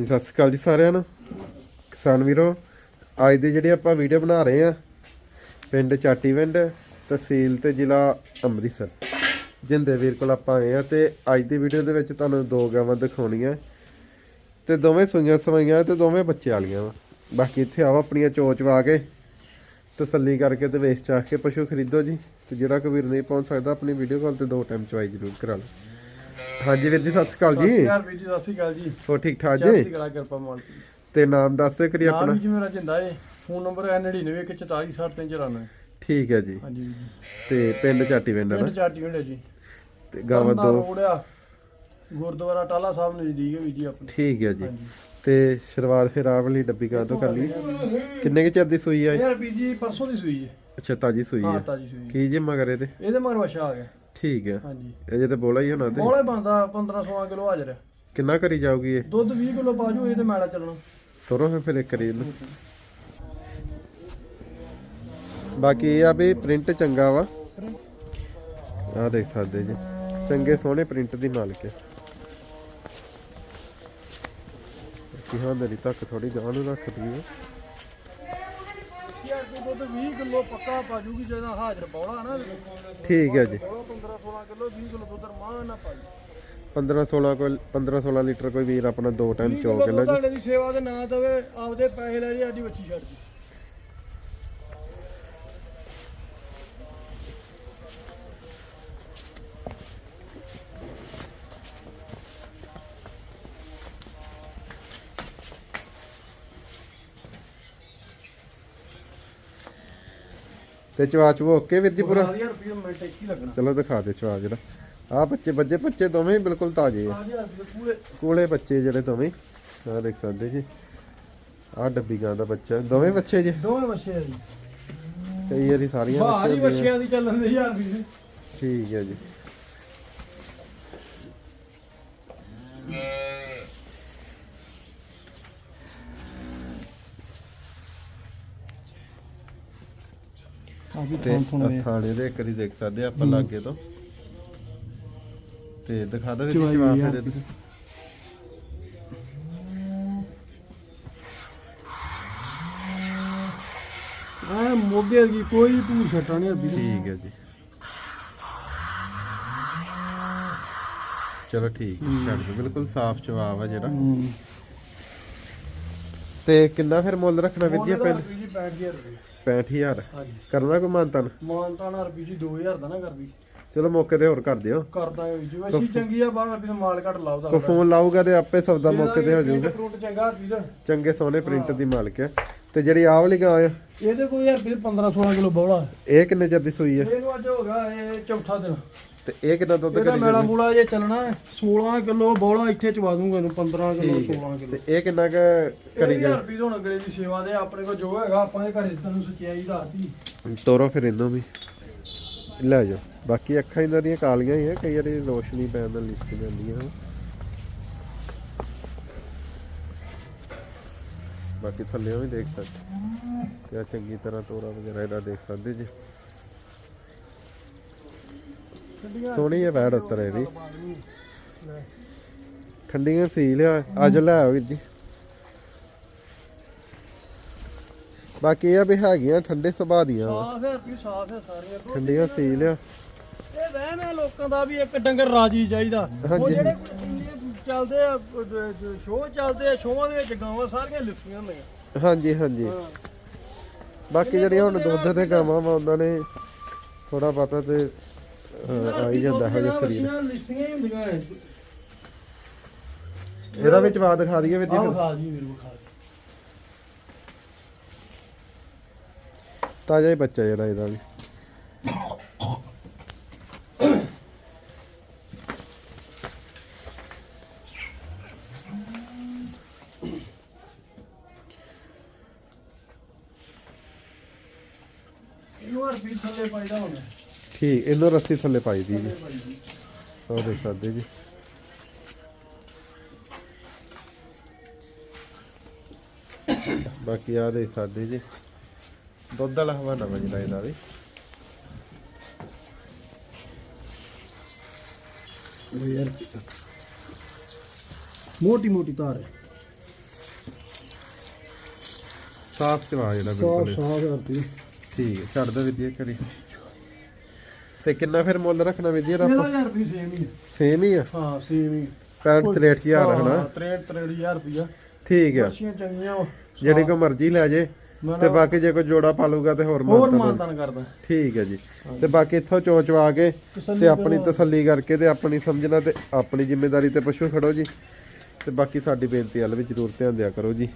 ਜੀ, ਸਤਿ ਸ਼੍ਰੀ ਅਕਾਲ ਜੀ ਸਾਰਿਆਂ ਨੂੰ। ਕਿਸਾਨ ਵੀਰੋ ਅੱਜ ਦੇ ਜਿਹੜੇ ਆਪਾਂ ਵੀਡੀਓ ਬਣਾ ਰਹੇ ਆ ਪਿੰਡ ਚਾਟੀਵਿੰਡ ਤਹਿਸੀਲ ਤੇ ਜ਼ਿਲ੍ਹਾ ਅੰਮ੍ਰਿਤਸਰ। ਜਿੰਦੇ ਵੀਰ ਕੋਲ ਆਪਾਂ ਆਏ ਆ ਤੇ ਅੱਜ ਦੀ ਵੀਡੀਓ ਦੇ ਵਿੱਚ ਤੁਹਾਨੂੰ ਦੋ ਗਾਵਾਂ ਦਿਖਾਉਣੀਆਂ। ਤੇ ਦੋਵੇਂ ਸੂਈਆਂ ਸਵਾਈਆਂ ਤੇ ਦੋਵੇਂ ਬੱਚੇ ਵਾਲੀਆਂ ਵਾ। ਬਾਕੀ ਇੱਥੇ ਆਓ ਆਪਣੀਆਂ ਚੋਚ ਵਾ ਕੇ ਤਸੱਲੀ ਕਰਕੇ ਤੇ ਵੇਚ ਚਾਹ ਕੇ ਪਸ਼ੂ ਖਰੀਦੋ ਜੀ। ਤੇ ਜਿਹੜਾ ਕੋਈ ਵੀਰ ਨਹੀਂ ਪਹੁੰਚ ਸਕਦਾ ਆਪਣੀ ਵੀਡੀਓ ਕਾਲ ਤੇ ਦੋ ਟਾਈਮ ਚਵਾਈ ਜ਼ਰੂਰ ਕਰਾ ਲਓ। ਹਾਂਜੀ ਵੀਰ ਜੀ ਸਤਿ ਸ਼੍ਰੀ ਅਕਾਲ ਜੀ। ਅਕਾਲ ਵੀਰ ਜੀ ਸਤਿ ਸ਼੍ਰੀ ਅਕਾਲ ਜੀ। ਹੋ ਠੀਕ ਠਾਕ ਚੜ੍ਹਦੀ ਜੀ? ਕਲਾ ਕਿਰਪਾ ਮਾਲਕ ਦੀ। ਤੇ ਨਾਮ ਦੱਸ ਦਿਓ ਕਰੀ ਆਪਣਾ। ਵੀ ਜੀ ਮੇਰਾ ਜਿੰਦਾ ਏ। ਫੋਨ ਨੰਬਰ ਹੈ 9914467394 ਠੀਕ ਹੈ ਜੀ। ਹਾਂਜੀ ਤੇ ਪਿੰਡ ਚਾਟੀ ਪਿੰਡ ਪਿੰਡ ਚਾਟੀ ਹੁੰਦੇ ਜੀ। ਤੇ ਗਾਵਾਂ ਦੋ। ਗੁਰਦੁਆਰਾ ਟਾਲਾ ਸਾਹਿਬ ਨਜ਼ਦੀਕ ਹੈ ਵੀਰ ਜੀ ਆਪਣੇ। ਠੀਕ ਹੈ ਜੀ। ਤੇ ਸ਼ੁਰੂਆਤ ਫਿਰ ਆਹ ਵਾਲੀ ਡੱਬੀ ਗਾਂ ਤੋਂ ਕਰ ਲਈ? ਕਿੰਨੇ ਕੁ ਚਿਰ ਦੀ ਸੂਈ ਆ? ਯਾਰ ਵੀਰ ਜੀ ਪਰਸੋਂ ਦੀ ਸੂਈ ਹੈ। ਅੱਛਾ ਤਾਜੀ ਸੂਈ ਹਾਂ ਹੈ। ਤਾਜੀ ਸੂਈ ਕੀ ਜੇ ਮਗਰ ਇਹਦੇ ਇਹਦੇ ਮਗਰ ਵਛਾ ਆ ਗਿਆ। ਠੀਕ ਹੈ। ਹਾਂਜੀ। ਅਜੇ ਤੇ ਬੋਲਾ ਹੀ ਹੋਣਾ ਤੇ। ਬੋਲੇ ਬੰਦਾ 15 16 ਕਿਲੋ ਹਾਜ਼ਰ ਹੈ ਕਿੰਨਾ ਕਰੀ ਜਾਊਗੀ ਇਹ? ਦੁੱਧ 20 ਕਿਲੋ ਬਾਜੂ ਇਹ ਤੇ ਮੈਲਾ ਚੱਲਣਾ। ਤੋਰੋ ਫਿਰ ਫਿਰ ਇੱਕ ਕਰੀ ਇਹਨੂੰ ਬਾਕੀ ਇਹ ਆ ਵੀ ਪ੍ਰਿੰਟ ਚੰਗਾ ਵਾ। ਆ ਦੇਖ ਸਕਦੇ ਜੀ। ਚੰਗੇ ਸੋਹਣੇ ਪ੍ਰਿੰਟ ਦੀ ਮਾਲਕ ਹੈ। ਕੀ ਹਾਂ ਮੇਰੀ ਤੱਕ ਥੋੜੀ ਗਾਂ ਨੂੰ ਯਾਰ ਤੇ ਦੁੱਧ 20 ਕਿਲੋ ਪੱਕਾ ਬਾਜੂਗੀ ਜਿਹਦਾ ਹਾਜ਼ਰ ਬੋਲਾ ਨਾ। ਠੀਕ ਹੈ ਜੀ। ਬੋਲਾ 15 16 ਕਿਲੋ 20 ਕਿਲੋ ਦੁੱਧ ਰਮਾਨ ਨਾ ਪਾਜੀ 15 16 ਕੋਈ 15 16 ਲੀਟਰ ਕੋਈ ਵੀਰ ਆਪਣਾ ਦੋ ਟਾਈਮ ਚੋਕ ਕਿਲੋ ਲੈ ਜੀ। ਤੁਹਾਡੇ ਦੀ ਸੇਵਾ ਦੇ ਨਾਂ ਦੇਵੇ ਆਪਦੇ ਪੈਸੇ ਲੈ ਜੀ ਆਡੀ ਬੱਚੀ ਛੱਡ ਜੀ। ਤੇ ਚਵਾਚ ਉਹ ਓਕੇ ਵੀਰ ਜੀ ਪੂਰਾ। 10000 ਰੁਪਏ ਮਿੰਟ ਇੱਕ ਹੀ ਲੱਗਣਾ। ਚਲੋ ਦਿਖਾ ਦੇ ਚਵਾ ਜਿਹੜਾ। ਆ ਬੱਚੇ ਬੱਜੇ ਬੱਚੇ ਦੋਵੇਂ ਹੀ ਬਿਲਕੁਲ ਤਾਜ਼ੇ ਆ। 10000 ਰੁਪਏ ਪੂਰੇ ਕੋਲੇ। ਬੱਚੇ ਜਿਹੜੇ ਦੋਵੇਂ। ਆ ਦੇਖ ਸਕਦੇ ਜੀ। ਆ ਡੱਬੀ ਗਾਂ ਦਾ ਬੱਚਾ। ਦੋਵੇਂ ਬੱਚੇ ਜੀ। ਦੋਵੇਂ ਬੱਚੇ ਆ ਜੀ। ਕਈ ਵਾਰੀ ਸਾਰੀਆਂ ਬਾਹਰ ਹੀ। ਬੱਚਿਆਂ ਦੀ ਚੱਲਣ ਦੇ ਯਾਰ ਵੀ ਠੀਕ ਹੈ ਜੀ। ਤੇ ਆਹ ਥਾਣੇ ਦੇ ਕਰੀ ਦੇਖ ਸਕਦੇ ਆ ਆਪਾਂ ਲਾਗੇ ਤੋਂ। ਤੇ ਦਿਖਾ ਦੋ ਚਵਾਈ ਜਵਾਬ ਵੀ ਆ। ਫਿਰ ਇਹਦੇ। ਆ ਮੋਗੇ ਦੀ ਕੋਈ ਧੂੜ ਛਟਾ ਨਹੀਂ ਅਰਬੀ ਠੀਕ ਹੈ ਜੀ। ਚਲੋ ਠੀਕ ਹੈ ਛੱਡ ਦਿਓ। ਬਿਲਕੁਲ ਸਾਫ਼ ਜਵਾਬ ਆ ਜਿਹੜਾ। ਤੇ ਕਿੰਨਾ ਫਿਰ ਮੁੱਲ ਰੱਖਣਾ ਪਹਿਲੇ ਜੀ 65000 ਰੁਪਏ 65000 ਹਾਂਜੀ। ਕਰਨਾ ਕੋਈ ਮਾਨਤਨ? ਮਾਨਤਾ ਨਾਲ ਰੁਪਏ ਜੀ 2000 ਦਾ ਨਾ ਕਰਦੀ ਚਲੋ ਮੌਕੇ ਤੇ ਹੋਰ ਕਰ ਦਿਓ। ਕਰਦਾ ਹੈ ਜੀ। ਵੈਸੀ ਚੰਗੀ ਆ ਬਾਹਰ ਰੁਪਏ ਮਾਲ ਘਟ ਲਾਉਦਾ ਫੋਨ ਲਾਊਗਾ ਤੇ ਆਪੇ ਸੌਦਾ ਮੌਕੇ ਤੇ ਹੋ ਜਾਊਗਾ। ਫਰੂਟ ਚੰਗਾ ਰੁਪਏ ਦਾ। ਚੰਗੇ ਸੋਹਣੇ ਪ੍ਰਿੰਟ ਦੀ ਮਾਲਕ ਹੈ। ਤੇ ਜਿਹੜੀ ਆਹ ਵਾਲੀ ਗਾਂ ਆ ਇਹਦੇ ਕੋਈ ਯਾਰ ਰੁਪਏ 15 16 ਕਿਲੋ ਬੌਲਾ। ਇਹ ਕਿੰਨੇ ਚਿਰ ਦੀ ਸੂਈ ਹੈ? ਇਹਨੂੰ ਅੱਜ ਹੋ ਗਿਆ ਇਹ ਚੌਥਾ ਦਿਨ। ਤੇ ਇਹ ਕਿੰਨਾ ਦੁੱਧ ਇਹਦਾ ਕਰੀ ਮੇਲਾ? ਮੂਲਾ ਜੇ ਚੱਲਣਾ ਹੈ, 16 ਕਿਲੋ ਬੌਲਾ ਇੱਥੇ ਚਵਾ ਦੂੰਗਾ ਇਹਨੂੰ 15 ਕਿਲੋ ਠੀਕ 16 ਹੈ ਕਿਲੋ। ਤੇ ਇਹ ਕਿੰਨਾ ਕੁ ਕਰੀ ਜਾ ਰੁਪਏ ਹੁਣ ਅਗਲੇ ਦੀ ਸੇਵਾ ਦੇ ਆਪਣੇ ਕੋਲ ਜੋ ਹੈਗਾ ਆਪਾਂ ਦੇ ਘਰੇ ਤੈਨੂੰ ਸਚਾਈ ਦੱਸਦੀ ਤੋਰੋ ਫਿਰ ਇਹਨੂੰ ਵੀ। ਲੈ ਜਾਓ। ਬਾਕੀ ਅੱਖਾਂ ਇਹਨਾਂ ਦੀਆਂ ਕਾਲੀਆਂ ਹੀ ਆ ਕਈ ਵਾਰੀ ਰੋਸ਼ਨੀ ਪੈਣ ਨਾਲ ਲਿਸ਼ਕ ਜਾਂਦੀਆਂ ਬਾਕੀ ਥੱਲੇੋਂ ਵੀ ਦੇਖ ਸਕਦੇ। ਕਿਆ ਚੰਗੀ ਤਰ੍ਹਾਂ ਤੋਰਾ ਵਗੈਰਾ ਇਹਦਾ ਦੇਖ ਸਕਦੇ ਜੀ। ਸੋਹਣੀ ਹੈ ਵੈੜ ਉੱਤਰ ਵੀ। ਠੰਡੀਆਂ ਸੀ ਲਿਆ ਅੱਜ ਲੈ ਆਓ ਵੀਰ ਜੀ। ਬਾਕੀ ਇਹ ਵੀ ਹੈਗੀਆਂ ਠੰਡੇ ਸੁਭਾਅ ਦੀਆਂ ਸਾਫ਼ ਹੈ ਰੁਪਏ ਸਾਫ਼ ਹੈ ਸਾਰੀਆਂ। ਦੁੱਧ ਠੰਡੀਆਂ ਸੀ ਲਿਆ ਇਹ ਵਹਿਮ ਹੈ ਲੋਕਾਂ ਦਾ ਵੀ ਇੱਕ ਡੰਗਰ ਰਾਜੀ ਚਾਹੀਦਾ। ਉਹ। ਜਿਹੜੇ ਚੱਲਦੇ ਆ ਸ਼ੋਅ ਚੱਲਦੇ ਆ ਸ਼ੋਆਂ ਦੇ ਵਿੱਚ ਗਾਵਾਂ ਸਾਰੀਆਂ ਲਿਸੀਆਂ ਹੁੰਦੀਆਂ। ਹਾਂਜੀ ਹਾਂਜੀ। ਬਾਕੀ ਜਿਹੜੀਆਂ ਹੁਣ ਦੁੱਧ ਤੇ ਗਾਵਾਂ ਵਾ ਉਹਨਾਂ ਨੇ ਥੋੜਾ ਪਤਾ ਤੇ ਅਹ, ਆ ਹੀ ਜਾਂਦਾ ਹੈ ਜੇ ਸਰੀਰ ਲਿਸੀਆਂ ਲਿਸੀਆਂ ਹੀ ਹੁੰਦੀਆਂ ਐ ਇਹਦਾ ਵਿੱਚ ਬਾਅਦ ਦਿਖਾ ਦਈਏ ਵੀਰ ਜੀ ਆਹ ਫਿਰ। ਖਾ ਜੀ ਮੇਰੇ ਕੋਲ ਖਾ ਜੀ। ਤਾਜ਼ਾ ਹੀ ਬੱਚਾ ਜਿਹੜਾ ਇਹਦਾ ਵੀ ਇਹਨੂੰ ਹਰ ਪੀਸ ਥੱਲੇ ਪਾਈਦਾ ਹੁੰਦਾ ਠੀਕ ਇਹਨੂੰ ਰੱਸੀ ਥੱਲੇ ਪਾਈ ਦੀ ਜੀ। ਉਹ ਦੇਖ ਸਕਦੇ ਜੀ। ਬਾਕੀ ਆ ਦੇਖ ਸਕਦੇ ਜੀ। ਦੁੱਧ ਵਾਲਾ ਹਵਾਨਾ ਵਜਦਾ ਇਹਦਾ ਵੀ। ਯਾਰ ਮੋਟੀ ਮੋਟੀ ਤਾਰ ਹੈ। ਸਾਫ਼ ਚਵਾ ਜਿਹੜਾ ਸਾਫ਼ ਬਿਲਕੁਲ। ਸਾਫ਼ ਕਰਤੀ। ਠੀਕ ਹੈ ਛੱਡ ਦੋ ਵਿਦਿਆ ਕਰੀ ਤੇ ਕਿੰਨਾ ਫਿਰ ਮੁੱਲ ਰੱਖਣਾ ਵਿਦਿਆ ਦਾ ਇਹਦਾ ਆਪਾਂ? ਯਾਰ ਵੀ ਸੇਮ ਹੀ ਆ। ਸੇਮ ਹੀ ਆ? ਹਾਂ ਸੇਮ ਹੀ 65 63000 ਹਨਾ? 63 63000 ਰੁਪਇਆ ਠੀਕ ਆ। ਅੱਛੀਆਂ ਚੰਗੀਆਂ ਵਾ। ਜਿਹੜੀ ਕੋ ਮਰਜ਼ੀ ਲੈ ਜੇ ਤੇ ਬਾਕੀ ਜੇ ਕੋਈ ਜੋੜਾ ਪਾਲੂਗਾ ਤੇ ਹੋਰ ਹੋਰ ਮਾਨਤਾ ਮਾਨਤਾਨ ਕਰਦਾ। ਠੀਕ ਹੈ ਜੀ। ਤੇ ਬਾਕੀ ਇੱਥੋਂ ਚੋਚਵਾ ਕੇ ਤੇ ਆਪਣੀ। ਤਸੱਲੀ ਕਰਕੇ ਤੇ ਆਪਣੀ ਸਮਝਣਾ ਤੇ ਆਪਣੀ ਜ਼ਿੰਮੇਵਾਰੀ ਤੇ ਪਸ਼ੂ ਖੜੋ ਜੀ। ਤੇ ਬਾਕੀ ਸਾਡੀ ਬੇਨਤੀ ਵੱਲ ਵੀ ਜ਼ਰੂਰ ਧਿਆਨ ਦਿਆ ਕਰੋ ਜੀ।